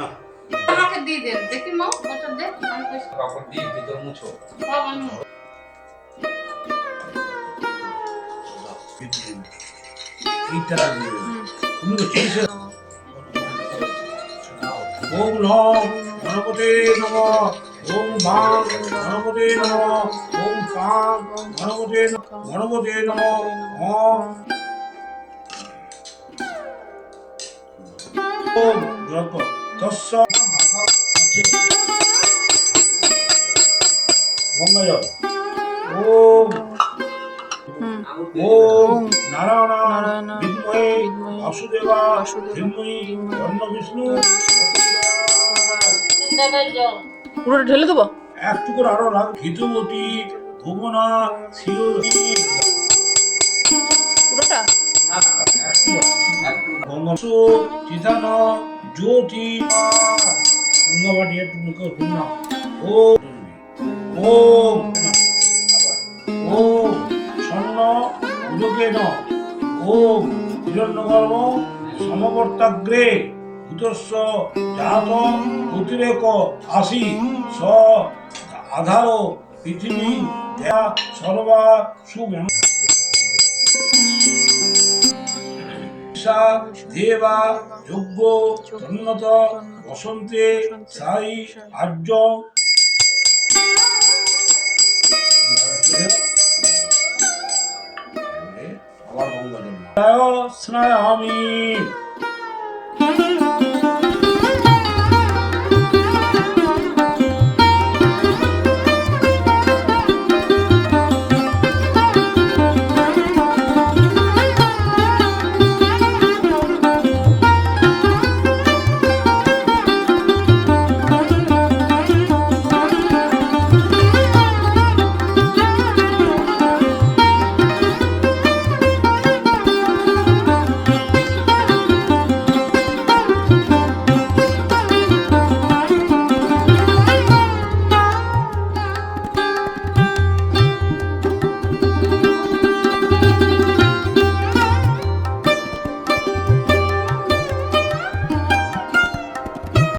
না। আমাকে দিয়ে দেন। দেখি মা ওটা দে আমি পয়সা কাপড় দিয়ে ভিতর মুছো। সব আমি এইটা দিয়ে তুমি তো ওম নম গণপতে নম ওম বাং গণপতে নম ওম পাং গণপতে নম গণপতে নম ওম। ওম জপ তস্য গঙ্গা জল ওম ওম নারায়ণ বিদ্মহে বাসুদেবা ধীমহি জন্ম বিষ্ণু পুরোটা ঢেলে দেবো? একটু করে আরও রাখ। হিতুমতি ভুবনা শিরোহী পুরোটা? চিতান জ্যোতি। গঙ্গাবাটি একটু ঘুমনা। ও ও ও স্বর্ণ উদকেন। ও হিরণ্যগর্ভ সমবর্তাগ্রে। ভূতস্য জাত অতিরেক, আসি, স, আধার, পৃথিবী, দেয়া, সর্বা সুজ্ঞান ঈশা দেবা যজ্ঞ ধন্যত বসন্তে সাই আর্য। আবার জল স্নায়ামি